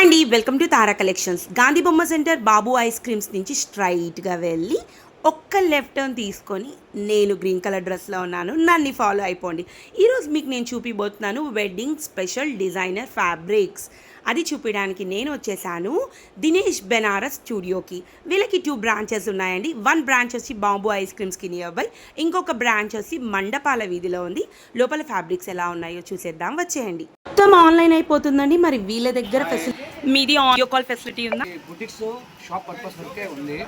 అండి welcome to Tara collections. Gandhi Bomma centre Babu ice creams నుంచి స్ట్రైట్గా వెళ్ళి ఒక్క లెఫ్ట్ టర్న్ తీసుకొని నేను గ్రీన్ కలర్ డ్రెస్లో ఉన్నాను. నన్ను ఫాలో అయిపోండి. ఈరోజు మీకు నేను చూపిబోతున్నాను వెడ్డింగ్ స్పెషల్ డిజైనర్ ఫ్యాబ్రిక్స్. అది చూపించడానికి నేను వచ్చేసాను దినేష్ బెనారస్ స్టూడియోకి. వీళ్ళకి టూ బ్రాంచెస్ ఉన్నాయండి. వన్ బ్రాంచ్ వచ్చి బాంబు ఐస్ క్రీమ్స్కి నియర్ బై ఇంకొక బ్రాంచ్ వచ్చి మండపాల వీధిలో ఉంది. లోపల ఫ్యాబ్రిక్స్ ఎలా ఉన్నాయో చూసేద్దాం. వచ్చేయండి. మొత్తం ఆన్లైన్ అయిపోతుందండి. మరి వీళ్ళ దగ్గర ఫెసిలిటీ మీది ఆడియో కాల్ ఫెసిలిటీ ఉందా? బుటిక్స్ షాప్ పర్పస్ వరకే ఉంది.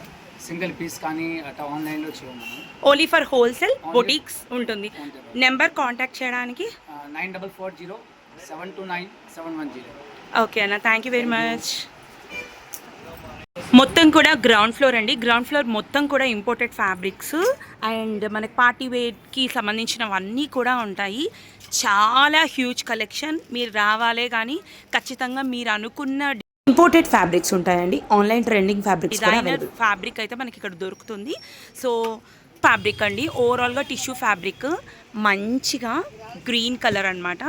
సింగిల్ పీస్ కానీ అట్లా ఆన్లైన్లో చేయము ఓన్లీ ఫర్ హోల్సేల్ బొటిక్స్ ఉంటుంది. నెంబర్ కాంటాక్ట్ చేయడానికి? Nine double four zero seven two nine seven one zero okay అన్న థ్యాంక్ యూ వెరీ మచ్ మొత్తం కూడా గ్రౌండ్ ఫ్లోర్ అండి. గ్రౌండ్ ఫ్లోర్ మొత్తం కూడా ఇంపోర్టెడ్ ఫ్యాబ్రిక్స్ అండ్ మనకి పార్టీ వేర్కి సంబంధించినవన్నీ కూడా ఉంటాయి. చాలా హ్యూజ్ కలెక్షన్ మీరు రావాలే కానీ ఖచ్చితంగా మీరు అనుకున్న ఇంపోర్టెడ్ ఫ్యాబ్రిక్స్ ఉంటాయండి. Online trending fabrics designer fabric అయితే మనకి ఇక్కడ దొరుకుతుంది. సో ఫ్యాబ్రిక్ అండి. ఓవరాల్గా టిష్యూ ఫ్యాబ్రిక్ మంచిగా గ్రీన్ కలర్ అన్నమాట.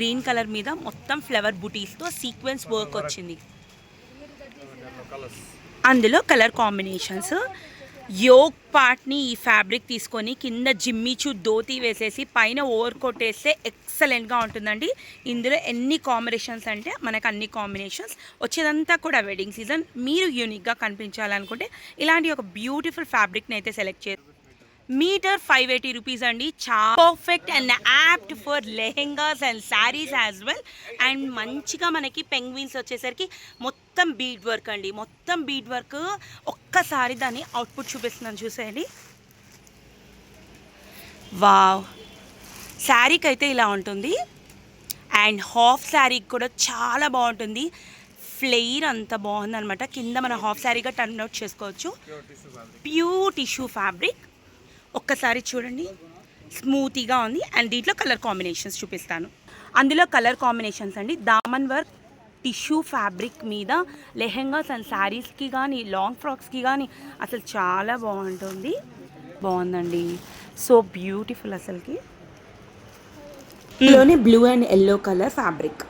గ్రీన్ కలర్ మీద మొత్తం ఫ్లవర్ బుటీస్తో సీక్వెన్స్ వర్క్ వచ్చింది. అందులో కలర్ కాంబినేషన్స్. యోగ్ పార్ట్ని ఈ ఫ్యాబ్రిక్ తీసుకొని కింద జిమ్మిచూ ధోతి వేసేసి పైన ఓవర్ కోట్ వేస్తే ఎక్సలెంట్గా ఉంటుందండి. ఇందులో ఎన్ని కాంబినేషన్స్ అంటే మనకు అన్ని కాంబినేషన్స్. వచ్చేదంతా కూడా వెడ్డింగ్ సీజన్ మీరు యూనిక్గా కనిపించాలనుకుంటే ఇలాంటి ఒక బ్యూటిఫుల్ ఫ్యాబ్రిక్ని అయితే సెలెక్ట్ చేయాలి మీటర్ ఫైవ్ ఎయిటీ రూపీస్ అండి. చాలా perfect and apt for lehengas and saris as well and మంచిగా మనకి పెంగ్విన్స్ వచ్చేసరికి మొత్తం బీడ్ వర్క్ అండి. మొత్తం బీడ్ వర్క్ ఒక్కసారి దాన్ని అవుట్పుట్ చూపిస్తున్నాను చూసేయండి. వావ్ శారీకి అయితే ఇలా ఉంటుంది. అండ్ హాఫ్ శారీకి కూడా చాలా బాగుంటుంది. ఫ్లెయిర్ అంత బాగుందనమాట కింద మనం హాఫ్ శారీగా టర్న్ అవుట్ చేసుకోవచ్చు. ప్యూర్ టిష్యూ ఫ్యాబ్రిక్ ఒక్కసారి చూడండి. స్మూతీగా ఉంది. అండ్ దీంట్లో కలర్ కాంబినేషన్స్ చూపిస్తాను. అందులో కలర్ కాంబినేషన్స్ అండి. దామన్ వర్క్ టిష్యూ ఫ్యాబ్రిక్ మీద లెహెంగాస్ అండ్ శారీస్కి కానీ లాంగ్ ఫ్రాక్స్కి కానీ అసలు చాలా బాగుంటుంది. బాగుందండి. సో బ్యూటిఫుల్ అసలుకి. ఇందులోనే blue and yellow colour fabric.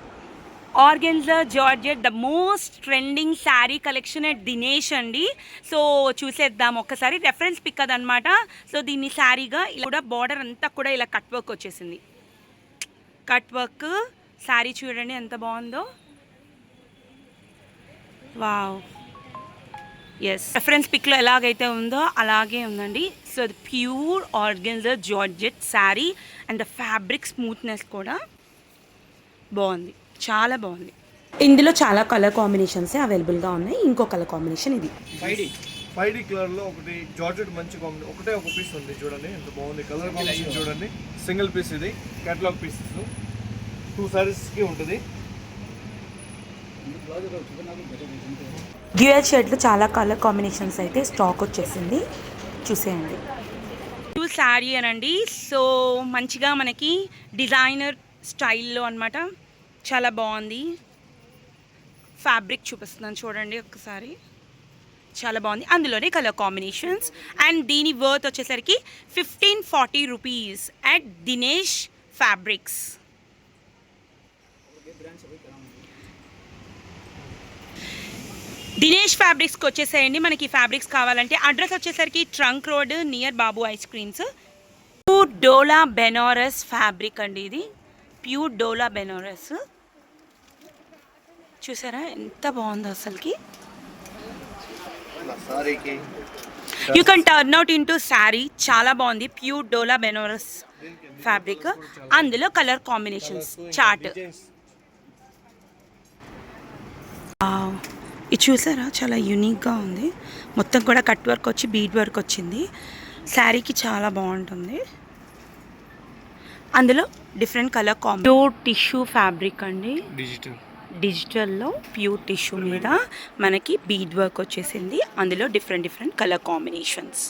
Organza georgette the most trending sari collection at Dinesh అండి. సో చూసేద్దాం. ఒక్కసారి రెఫరెన్స్ పిక్ అదనమాట సో దీన్ని శారీగా ఇలా కూడా బార్డర్ అంతా కూడా ఇలా కట్ వర్క్ వచ్చేసింది. కట్ వర్క్ శారీ చూడండి ఎంత బాగుందో. వావ్ ఎస్ రెఫరెన్స్ పిక్లో ఎలాగైతే ఉందో అలాగే ఉందండి. సో అది pure organza georgette sari and the fabric smoothness కూడా బాగుంది. చాలా బాగుంది. ఇందులో చాలా కలర్ కాంబినేషన్స్ అవైలబుల్గా ఉన్నాయి. ఇంకో కలర్ కాంబినేషన్ ఇది. Five D. కలర్లో ఒకటి జార్జెట్ మంచి కాంబినేషన్ ఒకటే ఒక పీస్ ఉంది చూడండి ఎంత బాగుంది. కలర్ కాంబినేషన్ చూడండి. సింగిల్ పీస్ ఇది కేటలాగ్ పీసెస్ టూ సారీస్కి ఉంటుంది. డ్యూయల్ షర్ట్లు చాలా కలర్ కాంబినేషన్స్ అయితే స్టాక్ వచ్చేసింది. చూసేయండి. టూ శారీ అనండి. సో మంచిగా మనకి డిజైనర్ స్టైల్లో అన్నమాట. చాలా బాగుంది. ఫ్యాబ్రిక్ చూపిస్తున్నాను చూడండి ఒక్కసారి చాలా బాగుంది. అందులోనే కలర్ కాంబినేషన్స్ అండ్ దీని వర్త్ వచ్చేసరికి fifteen forty rupees at Dinesh fabrics Dinesh ఫ్యాబ్రిక్స్కి వచ్చేసేయండి. మనకి ఫ్యాబ్రిక్స్ కావాలంటే అడ్రస్ వచ్చేసరికి trunk road near Babu ice creams two Dola Benaras fabric అండి ఇది. ప్యూర్ డోలా బెనారస్. చూసారా? ఎంత బాగుందో అసలుకి. You can turn out into sari చాలా బాగుంది. Pure Dola Benaras fabric. అందులో కలర్ కాంబినేషన్స్ చార్ట్ ఇది చూసారా? చాలా యూనిక్గా ఉంది. మొత్తం కూడా కట్ వర్క్ వచ్చి బీడ్ వర్క్ వచ్చింది. శారీకి చాలా బాగుంటుంది. అందులో different colour combi. Pure tissue fabric అండి. డిజిటల్ డిజిటల్లో ప్యూర్ టిష్యూ మీద మనకి బీడ్ వర్క్ వచ్చేసింది. అందులో different different colour combinations.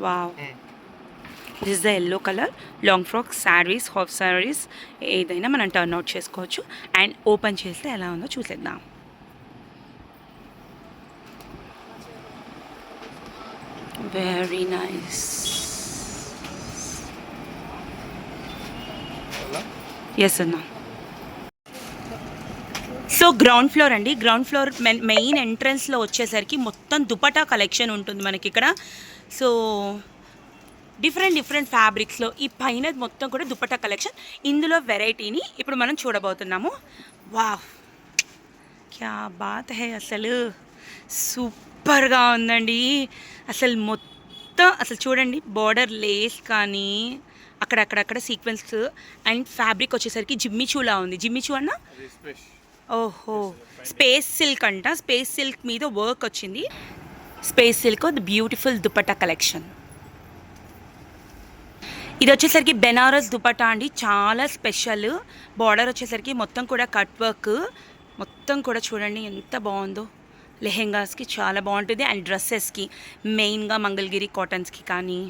Wow. This the yellow colour long frock saris half saris ఏదైనా మనం టర్న్ అవుట్ చేసుకోవచ్చు. అండ్ ఓపెన్ చేస్తే ఎలా ఉందో చూసేద్దాం. వెరీ నైస్ ఎస్ అన్నా సో గ్రౌండ్ ఫ్లోర్ అండి. గ్రౌండ్ ఫ్లోర్ మెయిన్ ఎంట్రన్స్లో వచ్చేసరికి మొత్తం దుపటా కలెక్షన్ ఉంటుంది మనకి ఇక్కడ. సో డిఫరెంట్ డిఫరెంట్ ఫ్యాబ్రిక్స్లో ఈ పైన మొత్తం కూడా దుపటా కలెక్షన్ ఇందులో వెరైటీని ఇప్పుడు మనం చూడబోతున్నాము. వావ్ క్యా బాత్ హే అసలు. సూపర్గా ఉందండి. అసలు మొత్తం అసలు చూడండి బార్డర్ లేస్ కానీ అక్కడక్కడక్కడ సీక్వెన్స్ అండ్ ఫ్యాబ్రిక్ వచ్చేసరికి జిమ్మిచూలా ఉంది. జిమ్మిచూ అన్న? ఓహో. స్పేస్ సిల్క్ అంట. స్పేస్ సిల్క్ మీద వర్క్ వచ్చింది. Space silk the beautiful dupatta collection ఇది వచ్చేసరికి బెనారస్ దుపట్టా అండి. చాలా స్పెషల్ బార్డర్ వచ్చేసరికి మొత్తం కూడా కట్ వర్క్ మొత్తం కూడా చూడండి ఎంత బాగుందో. లెహెంగాస్కి చాలా బాగుంటుంది. అండ్ డ్రెస్సెస్కి మెయిన్గా మంగళగిరి కాటన్స్కి కానీ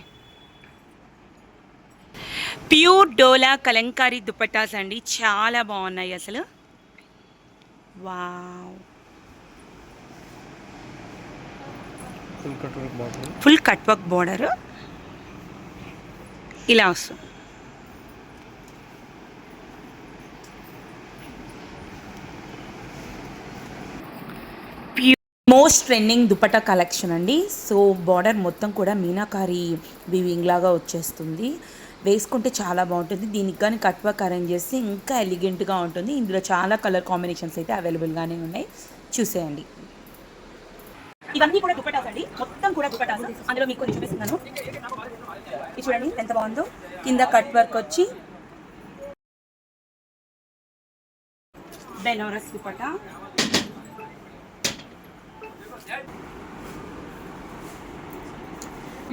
ప్యూర్ డోలా కలంకారీ దుపట్టాస్ అండి. చాలా బాగున్నాయి అసలు. Wow. Full cut work border ఇలా వస్తుంది. మోస్ట్ ట్రెండింగ్ దుపట్టా కలెక్షన్ అండి. సో బార్డర్ మొత్తం కూడా మీనాకారి వీవింగ్ లాగా వచ్చేస్తుంది. వేసుకుంటే చాలా బాగుంటుంది. దీనికి కానీ కట్ వర్క్ అరేంజ్ చేస్తే ఇంకా ఎలిగెంట్గా ఉంటుంది. ఇందులో చాలా కలర్ కాంబినేషన్స్ అయితే అవైలబుల్గానే ఉన్నాయి. చూసేయండి. ఇవన్నీ కూడా దుపటాస్ అండి. మొత్తం కూడా దుపటాస్. అందులో మీకు కొన్ని చూపిస్తున్నాను. ఇది చూడండి ఎంత బాగుందో. కింద కట్ వర్క్ వచ్చి బెనారస్ దుపటా.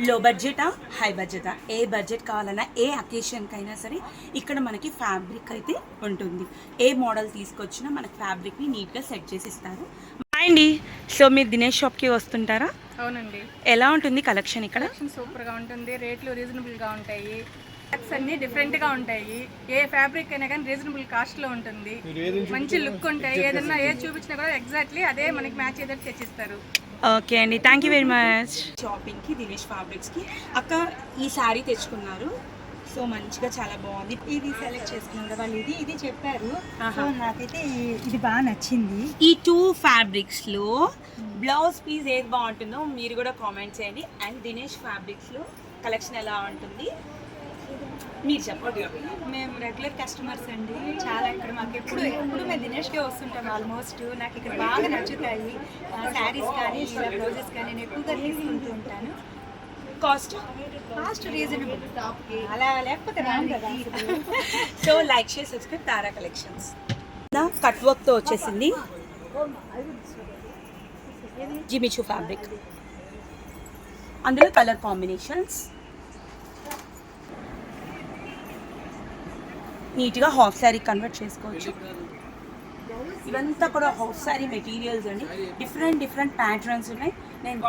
లో బడ్జెటా హై బడ్జెటా? ఏ బడ్జెట్ కావాలన్నా ఏ అకేషన్కి అయినా సరే ఇక్కడ మనకి ఫ్యాబ్రిక్ అయితే ఉంటుంది. ఏ మోడల్ తీసుకొచ్చినా మనకి ఫ్యాబ్రిక్ని నీట్గా సెట్ చేసి ఇస్తారు. అండి. సో మీరు దినేష్ షాప్కి వస్తుంటారా? అవునండి. ఎలా ఉంటుంది కలెక్షన్ ఇక్కడ? కలెక్షన్ సూపర్గా ఉంటుంది. రేట్లు రీజనబుల్గా ఉంటాయి అన్ని డిఫరెంట్గా ఉంటాయి. ఏ ఫ్యాబ్రిక్ అయినా కానీ రీజనబుల్ కాస్ట్లో ఉంటుంది మంచి లుక్ ఉంటాయి. ఏదన్నా ఏది చూపించినా కూడా ఎగ్జాక్ట్లీ అదే మనకి మ్యాచ్ ఏదో తెచ్చిస్తారు. ఓకే అండి. థ్యాంక్ యూ వెరీ మచ్ షాపింగ్కి దినేష్ ఫ్యాబ్రిక్స్కి అక్క ఈ శారీ తెచ్చుకున్నారు. సో మంచిగా చాలా బాగుంది. ఇది సెలెక్ట్ చేసుకున్నారు వాళ్ళు? ఇది ఇది చెప్పారు. సో నాకైతే ఇది బాగా నచ్చింది. ఈ టూ ఫ్యాబ్రిక్స్లో బ్లౌజ్ పీస్ ఏది బాగుంటుందో మీరు కూడా కామెంట్ చేయండి. అండ్ దినేష్ ఫ్యాబ్రిక్స్లో కలెక్షన్ ఎలా ఉంటుంది? మీరు చెప్పండి. మేము రెగ్యులర్ కస్టమర్స్ అండి. చాలా ఇక్కడ మాకు ఎప్పుడు ఎప్పుడు మేము దినేష్కే వస్తుంటాం ఆల్మోస్ట్ నాకు ఇక్కడ బాగా నచ్చుతాయి. శారీస్ కానీ ఇలా బ్లౌజెస్ కానీ నేను ఎక్కువగా తీసుకుంటూ ఉంటాను. కాస్ట్ కాస్ట్ రీజనబుల్ అలా లేకపోతే రాను కదా. So like share subscribe Tara collections cut వర్క్తో వచ్చేసింది జిమిచు ఫ్యాబ్రిక్ అందులో కలర్ కాంబినేషన్స్ నీట్గా హాఫ్ శారీ కన్వర్ట్ చేసుకోవచ్చు. ఇవంతా కూడా హాఫ్ శారీ మెటీరియల్స్ అండి. డిఫరెంట్ డిఫరెంట్ ప్యాటర్న్స్ ఉన్నాయి. నేను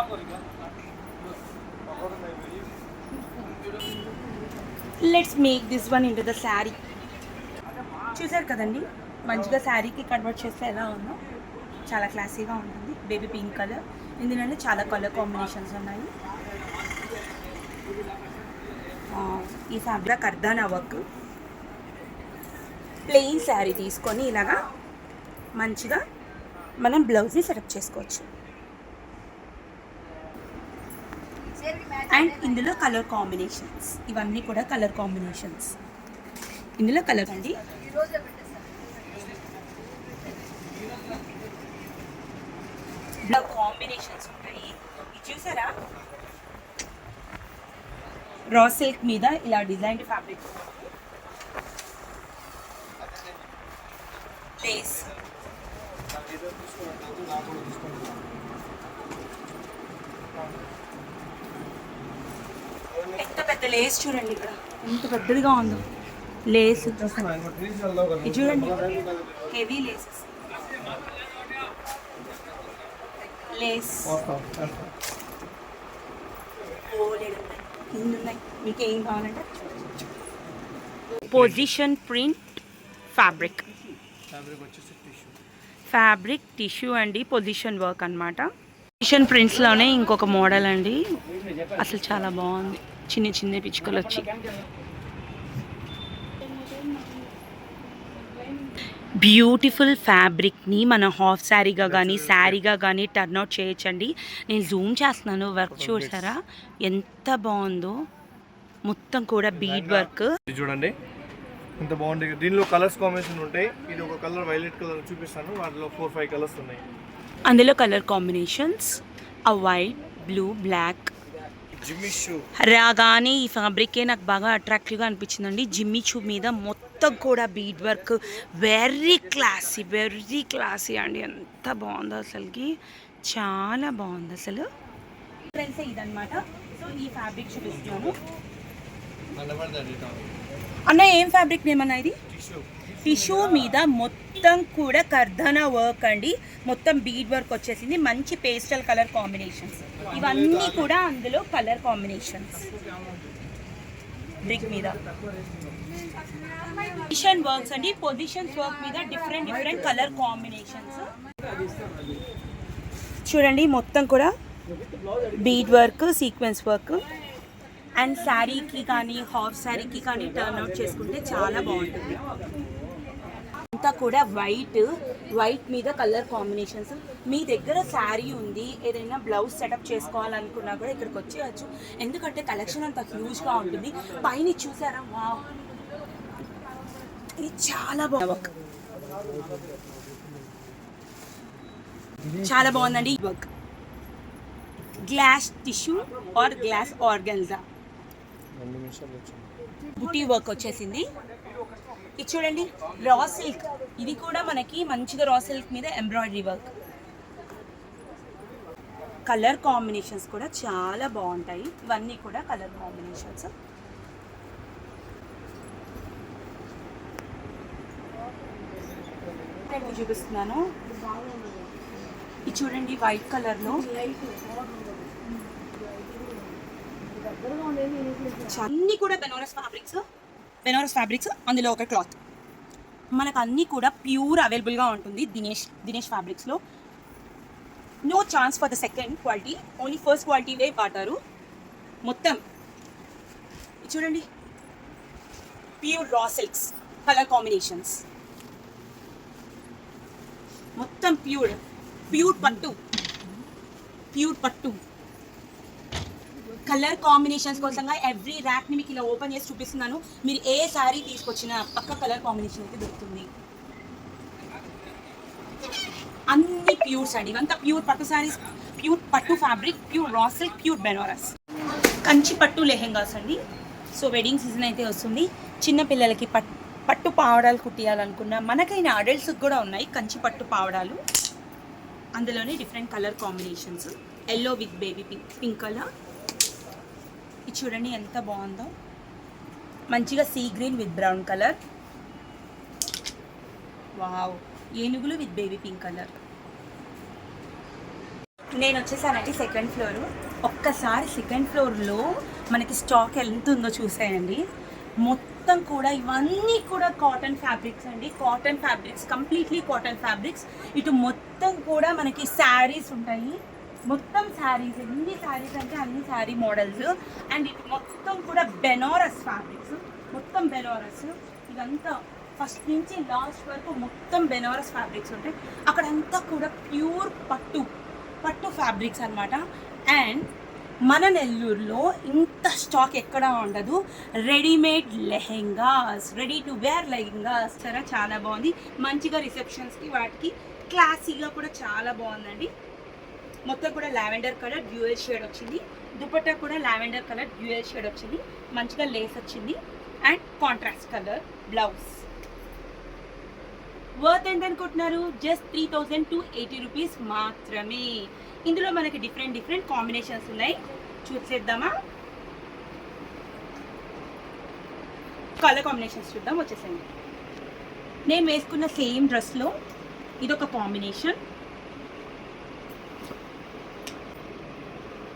let's make this one into the sari. చూసారు కదండి? మంచిగా శారీకి కన్వర్ట్ చేస్తే ఎలా ఉందో. చాలా క్లాసీగా ఉంటుంది. Baby pink colour. ఇందులోనే చాలా కలర్ కాంబినేషన్స్ ఉన్నాయి. ఈ ఫ్యాబ్రిక్ అర్ధానా వర్క్. ప్లెయిన్ శారీ తీసుకొని ఇలాగా మంచిగా మనం బ్లౌజ్ని సెటప్ చేసుకోవచ్చు. అండ్ ఇందులో కలర్ కాంబినేషన్స్ ఇవన్నీ కూడా కలర్ కాంబినేషన్స్ ఇందులో కలర్ అండి. కాంబినేషన్స్ ఉంటాయి. ఇది చూసారా? రా సిల్క్ మీద ఇలా డిజైన్ ఫ్యాబ్రిక్ లేస్ ఎంత పెద్ద లేస్ చూడండి ఇక్కడ. ఎంత పెద్దదిగా ఉందో. లేస్. చూడండి. హెవీ లేసెస్ లేస్ ఉన్నాయి మీకు ఏం కావాలంటే? పొజిషన్ ప్రింట్ ఫ్యాబ్రిక్ ఫ్యాబ్రిక్ వచ్చేసి టిష్యూ ఫ్యాబ్రిక్ టిష్యూ అండి పొజిషన్ వర్క్ అనమాట పొజిషన్ ప్రింట్స్లోనే ఇంకొక మోడల్ అండి. అసలు చాలా బాగుంది. చిన్న చిన్న పిచ్చుకలు వచ్చి. బ్యూటిఫుల్ ఫ్యాబ్రిక్ని మన హాఫ్ శారీగా కానీ శారీగా కానీ టర్న్ అవుట్ చేయొచ్చండి. నేను జూమ్ చేస్తున్నాను వర్క్ చూసారా? ఎంత బాగుందో. మొత్తం కూడా బీడ్ వర్క్ చూడండి. ఇంత బాగుంది. దీనిలో కలర్స్ కాంబినేషన్ ఉంటాయి. ఇది ఒక కలర్ వైలెట్ కలర్ చూపిస్తాను. వాటిలో ఫోర్ ఫైవ్ కలర్స్ ఉన్నాయి. అందులో కలర్ కాంబినేషన్స్ ఆ white blue black Jimmy Choo. రాగానే ఈ ఫ్యాబ్రికే నాకు బాగా అట్రాక్టివ్గా అనిపించిందండి. జిమ్మి చూ మీద మొత్తం కూడా bead work very classy very classy అండి. ఎంత బాగుందో అసలుకి. చాలా బాగుంది అసలు. ఫ్రెండ్స్ ఇదనమాట సో ఈ ఫ్యాబ్రిక్ చూపిస్తున్నాను. అన్న ఏం ఫ్యాబ్రిక్ నేమన్నా ఇది? టిష్యూ మీద మొత్తం కూడా కర్ధన వర్క్ అండి. మొత్తం బీడ్ వర్క్ వచ్చేసింది. మంచి పేస్టల్ కలర్ కాంబినేషన్స్ ఇవన్నీ కూడా అందులో కలర్ కాంబినేషన్స్ బ్రిక్ మీద. పొజిషన్ వర్క్స్ అండి. పొజిషన్స్ వర్క్ మీద డిఫరెంట్ డిఫరెంట్ కలర్ కాంబినేషన్స్ చూడండి మొత్తం కూడా bead work sequence work and శారీకి కానీ హాఫ్ శారీకి కానీ టర్న్ అవుట్ చేసుకుంటే చాలా బాగుంటుంది. అంతా కూడా వైట్ వైట్ మీద కలర్ కాంబినేషన్స్ మీ దగ్గర శారీ ఉంది ఏదైనా బ్లౌజ్ సెటప్ చేసుకోవాలనుకున్నా కూడా ఇక్కడికి వచ్చేయచ్చు. ఎందుకంటే కలెక్షన్ అంత హ్యూజ్గా ఉంటుంది. పైన చూసారా? వా ఇది చాలా బాగుంది. చాలా బాగుందండి. ఈ work glass tissue or glass organza buti work వచ్చేసింది. ఇది చూడండి రా సిల్క్ ఇది కూడా మనకి మంచిగా రా సిల్క్ మీద ఎంబ్రాయిడరీ వర్క్ కలర్ కాంబినేషన్స్ కూడా చాలా బాగుంటాయి. ఇవన్నీ కూడా కలర్ కాంబినేషన్స్ చూపిస్తున్నాను. ఇది చూడండి వైట్ కలర్లో అన్నీ కూడా బెనారస్ ఫ్యాబ్రిక్స్ బెనారస్ ఫ్యాబ్రిక్స్ అందులో ఒక క్లాత్ మనకు అన్నీ కూడా ప్యూర్ అవైలబుల్గా ఉంటుంది Dinesh Dinesh ఫ్యాబ్రిక్స్లో no chance for the second quality only first క్వాలిటీవే వాడతారు. మొత్తం. చూడండి. Pure raw silks colour combinations మొత్తం ప్యూర్ ప్యూర్ పట్టు. ప్యూర్ పట్టు. కలర్ కాంబినేషన్స్ కోసంగా ఎవ్రీ ర్యాక్ని మీకు ఇలా ఓపెన్ చేసి చూపిస్తున్నాను. మీరు ఏ శారీ తీసుకొచ్చినా పక్క కలర్ కాంబినేషన్ అయితే దొరుకుతుంది. అన్ని ప్యూర్స్ అండి ఇవంతా ప్యూర్ పట్టు శారీస్ ప్యూర్ పట్టు fabric pure raw silk pure Benaras Kanchi పట్టు లెహెంగాస్ అండి. సో వెడ్డింగ్ సీజన్ అయితే వస్తుంది. చిన్న పిల్లలకి పట్ పట్టు పావడాలు కుట్టియాలనుకున్న మనకైన అడల్ట్స్కి కూడా ఉన్నాయి కంచి పట్టు పావడాలు. అందులోనే different colour combinations yellow with baby pink pink colour ఇది చూడండి ఎంత బాగుందో. మంచిగా sea green with brown colour wow ఏనుగులు విత్ బేబీ పింక్ కలర్ నేను వచ్చేసానండి సెకండ్ ఫ్లోర్ ఒక్కసారి సెకండ్ ఫ్లోర్లో మనకి స్టాక్ ఎంత ఉందో చూసేయండి. మొత్తం కూడా ఇవన్నీ కూడా కాటన్ ఫ్యాబ్రిక్స్ అండి. Cotton fabrics completely cotton fabrics ఇటు మొత్తం కూడా మనకి శారీస్ ఉంటాయి. మొత్తం శారీస్ ఎన్ని శారీస్ అంటే అన్ని శారీ మోడల్స్. అండ్ ఇటు మొత్తం కూడా బెనారస్ ఫ్యాబ్రిక్స్. మొత్తం బెనారస్. ఇదంతా ఫస్ట్ నుంచి లాస్ట్ వరకు మొత్తం బెనారస్ ఫ్యాబ్రిక్స్ ఉంటాయి. అక్కడంతా కూడా ప్యూర్ పట్టు పట్టు ఫ్యాబ్రిక్స్ అనమాట అండ్ మన నెల్లూరులో ఇంత స్టాక్ ఎక్కడ ఉండదు. Readymade lehengas ready to wear lehengas సరే చాలా బాగుంది. మంచిగా రిసెప్షన్స్కి వాటికి. క్లాసీగా కూడా చాలా బాగుందండి. మొత్తం కూడా లావెండర్ కలర్ డ్యూయల్ షేడ్ వచ్చింది. దుపట్టా కూడా లావెండర్ కలర్ డ్యూయల్ షేడ్ వచ్చింది. మంచిగా లేస్ వచ్చింది. And contrast colour blouse. Worth ఎంత అనుకుంటున్నారు? Just three thousand two eighty rupees మాత్రమే. ఇందులో మనకి డిఫరెంట్ డిఫరెంట్ కాంబినేషన్స్ ఉన్నాయి. చూసేద్దామా? కలర్ కాంబినేషన్స్ చూద్దాం వచ్చేసండి నేను వేసుకున్న సేమ్ డ్రెస్లో ఇదొక combination.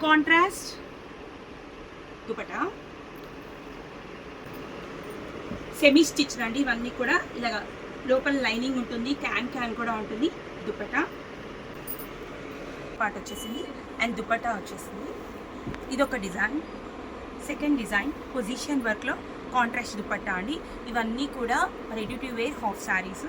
Contrast dupatta semi stitch అండి ఇవన్నీ కూడా ఇలా లోపల లైనింగ్ ఉంటుంది క్యాన్ క్యాన్ కూడా ఉంటుంది దుపటా పాట వచ్చేసింది అండ్ దుపటా వచ్చేసింది. ఇది ఒక డిజైన్ సెకండ్ డిజైన్ పొజిషన్ వర్క్లో కాంట్రాస్ట్ దుపట్టా అండి. ఇవన్నీ కూడా ready to wear half saris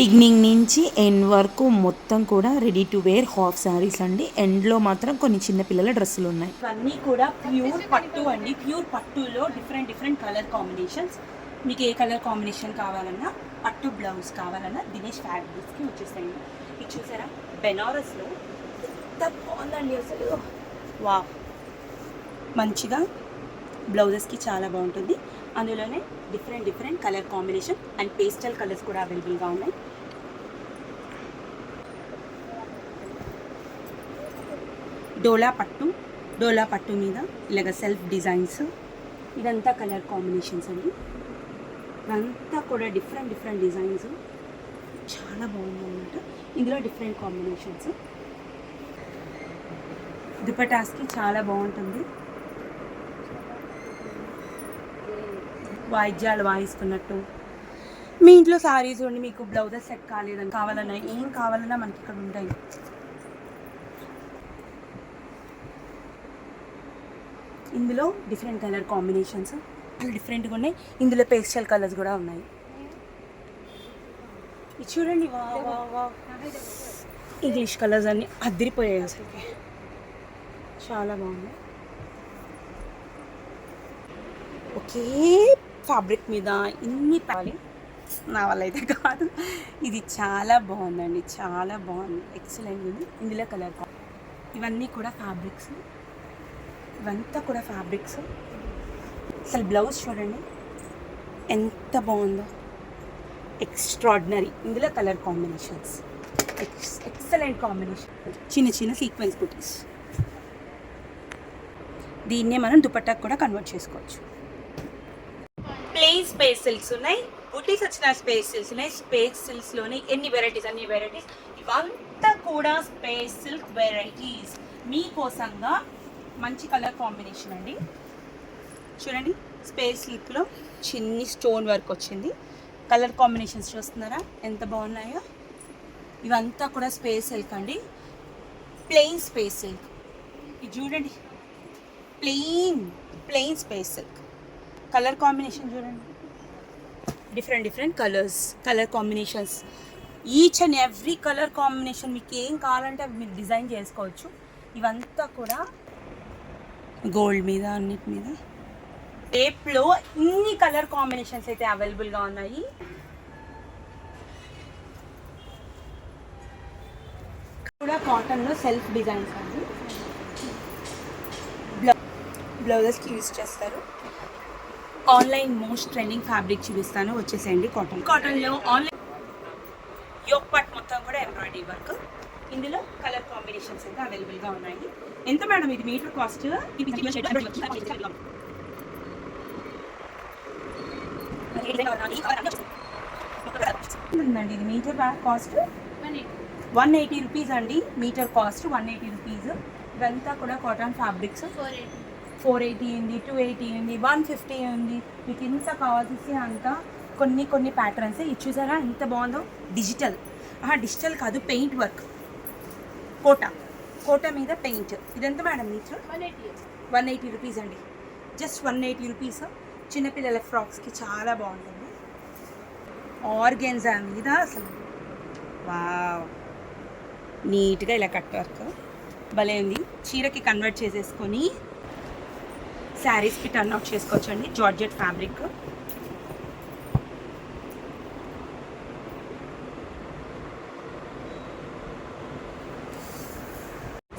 beginning నుంచి ఎండ్ వరకు మొత్తం కూడా ready to wear half saris అండి. ఎండ్లో మాత్రం కొన్ని చిన్న పిల్లల డ్రెస్సులు ఉన్నాయి. ఇవన్నీ కూడా ప్యూర్ పట్టు అండి. ప్యూర్ పట్టులో డిఫరెంట్ డిఫరెంట్ కలర్ కాంబినేషన్స్ మీకు ఏ కలర్ కాంబినేషన్ కావాలన్నా పట్టు బ్లౌజ్ కావాలన్నా దినేష్ ఫ్యాబ్రిక్స్కి వచ్చేసాయండి ఇది చూసారా? బెనారస్లో ఎంత బాగుందండి అసలు. వా మంచిగా బ్లౌజెస్కి చాలా బాగుంటుంది. అందులోనే different different colour combination and pastel colours కూడా అవైలబుల్గా ఉన్నాయి. డోలా పట్టు డోలా పట్టు మీద ఇలాగ సెల్ఫ్ డిజైన్స్ ఇదంతా కలర్ కాంబినేషన్స్ అండి. ఇదంతా కూడా డిఫరెంట్ డిఫరెంట్ డిజైన్స్ చాలా బాగుంది అనమాట ఇందులో డిఫరెంట్ కాంబినేషన్స్ దుపటాస్కి చాలా బాగుంటుంది. వాయిద్యాలు వాయిస్తున్నట్టు. మీ ఇంట్లో సారీస్ ఉండి మీకు బ్లౌజెస్ సెట్ కాలేదని కావాలన్నా ఏం కావాలన్నా మనకి ఇక్కడ ఉంటాయి. ఇందులో డిఫరెంట్ కలర్ కాంబినేషన్స్ డిఫరెంట్గా ఉన్నాయి. ఇందులో పేస్టల్ కలర్స్ కూడా ఉన్నాయి. ఇది చూడండి ఇంగ్లీష్ కలర్స్ అన్ని అదిరిపోయాయి అసలుకి. చాలా బాగున్నాయి. ఒకే ఫ్యాబ్రిక్ మీద ఇన్ని పాలి నా వల్ల అయితే కాదు. ఇది చాలా బాగుందండి చాలా బాగుంది. ఎక్సలెంట్ ఉంది. ఇందులో కలర్ ఇవన్నీ కూడా ఫ్యాబ్రిక్స్ ఇవంతా కూడా ఫ్యాబ్రిక్స్ అసలు బ్లౌజ్ చూడండి ఎంత బాగుందో. ఎక్స్ట్రాడినరీ ఇందులో colour combinations ex excellent combination చిన్న చిన్న సీక్వెన్స్ బుటీస్ దీన్నే మనం దుపట్టాకు కూడా కన్వర్ట్ చేసుకోవచ్చు. స్పేస్ సిల్క్స్ ఉన్నాయి బుటీస్ వచ్చిన స్పేస్ సిల్క్స్ ఉన్నాయి స్పేస్ సిల్క్స్లోని ఎన్ని వెరైటీస్ అన్ని వెరైటీస్ ఇవంతా కూడా స్పేస్ సిల్క్ వెరైటీస్ మీకోసంగా మంచి కలర్ కాంబినేషన్ అండి. చూడండి స్పేస్ సిల్క్లో చిన్ని స్టోన్ వర్క్ వచ్చింది. కలర్ కాంబినేషన్స్ చూస్తున్నారా? ఎంత బాగున్నాయో? ఇవంతా కూడా స్పేస్ సిల్క్ అండి. Plain space silk. ఇది చూడండి. Plain plain space silk. Colour combination చూడండి. Different different colours colour combinations each and every colour combination మీకు ఏం కావాలంటే అవి మీరు డిజైన్ చేసుకోవచ్చు ఇవంతా కూడా గోల్డ్ మీద అన్నిటి మీద టేప్లో ఇన్ని కలర్ కాంబినేషన్స్ అయితే అవైలబుల్గా ఉన్నాయి కూడా కాటన్లో సెల్ఫ్ డిజైన్స్ అండి బ్లౌ బ్లౌజెస్కి యూజ్ చేస్తారు ఆన్లైన్ మోస్ట్ ట్రెండింగ్ ఫ్యాబ్రిక్ చూపిస్తాను. వచ్చేసేయండి కాటన్. కాటన్లో ఆన్లైన్ యోక్ పార్ట్ మొత్తం కూడా ఎంబ్రాయిడరీ వర్క్. ఇందులో కలర్ కాంబినేషన్స్ అయితే అవైలబుల్గా ఉన్నాయి. ఎంత మేడం ఇది? Metre cost? ఉందండి ఇది metre cost? One eighty rupees అండి. Metre cost one eighty rupees. ఇదంతా కూడా cotton fabrics. Four eighty. Four eighty ఉంది టూ ఎయిటీ ఉంది వన్ ఫిఫ్టీ ఉంది మీకు ఇంత కావాల్సి అంత కొన్ని కొన్ని ప్యాటర్న్స్ ఇది చూసారా ఎంత బాగుందో? డిజిటల్ డిజిటల్ కాదు పెయింట్ వర్క్ కోట. కోట మీద పెయింట్ ఇదెంత మేడం మీకు వన్ ఎయిటీ రూపీస్ అండి. Just one eighty rupees. చిన్నపిల్లల ఫ్రాక్స్కి చాలా బాగుంటుంది. ఆర్గెన్జా మీద అసలు. వావ్. నీట్గా ఇలా కట్ వర్క్. భలే ఉంది చీరకి కన్వర్ట్ చేసేసుకొని శారీస్కి టర్న్ అవుట్ చేసుకోవచ్చండి. Georgette fabric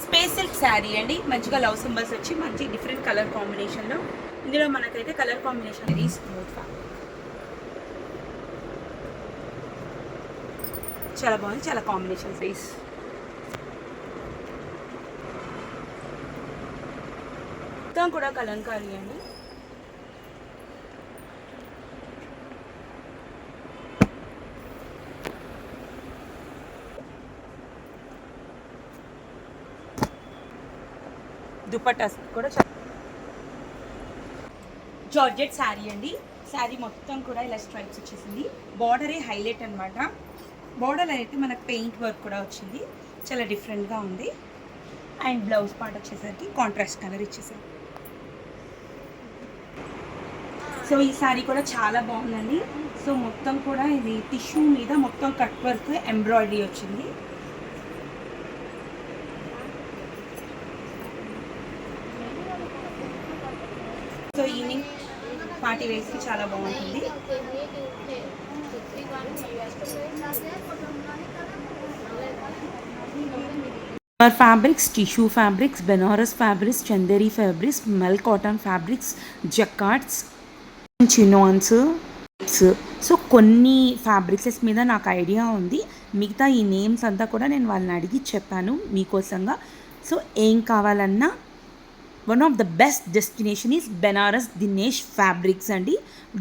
space silk sari అండి. మంచిగా లవ్ సింబల్స్ వచ్చి మంచి డిఫరెంట్ కలర్ కాంబినేషన్లో ఇందులో మనకైతే కలర్ కాంబినేషన్ అనేది స్మూత్ చాలా బాగుంది. చాలా కాంబినేషన్ ఫేస్ మొత్తం కూడా కలంకారీ అండి. దుపట్టాస్ కూడా జార్జెట్ శారీ అండి. శారీ మొత్తం కూడా ఇలా స్ట్రైప్స్ వచ్చేసింది. బార్డరే హైలైట్ అనమాట బార్డర్ అయితే మనకు పెయింట్ వర్క్ కూడా వచ్చింది. చాలా డిఫరెంట్గా ఉంది. అండ్ బ్లౌజ్ పార్ట్ వచ్చేసరికి కాంట్రాస్ట్ కలర్ ఇచ్చేసరికి సో ఈ శారీ కూడా చాలా బాగుందండి. సో మొత్తం కూడా ఇది టిష్యూ మీద మొత్తం కట్ వర్క్ ఎంబ్రాయిడరీ వచ్చింది. సో ఈవినింగ్ పార్టీ వేస్కి చాలా బాగుంటుంది. Fabrics tissue fabrics Banaras fabrics Chanderi fabrics mul cotton fabrics jacquards chinons so. కొన్ని ఫ్యాబ్రిక్స్ మీద నాకు ఐడియా ఉంది. మిగతా ఈ నేమ్స్ అంతా కూడా నేను వాళ్ళని అడిగి చెప్పాను మీకోసంగా. సో ఏం కావాలన్నా one of the best destination is Banaras Dinesh fabrics అండి.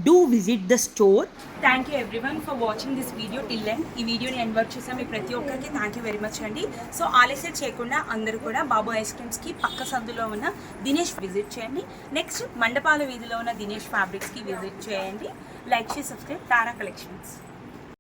Do visit the store thank you everyone for watching this video till end ఈ వీడియోని ఎండ్ వర్క్ చేసాం మీ ప్రతి ఒక్కరికి థ్యాంక్ యూ వెరీ మచ్ అండి. సో ఆలస్యం చేయకుండా అందరూ కూడా బాబు ఐస్ క్రీమ్స్కి పక్క సందులో ఉన్న దినేష్ విజిట్ చేయండి. నెక్స్ట్ మండపాల వీధిలో ఉన్న దినేష్ ఫ్యాబ్రిక్స్కి విజిట్ చేయండి. లైక్ చేసి సబ్స్క్రైబ్ తారా కలెక్షన్స్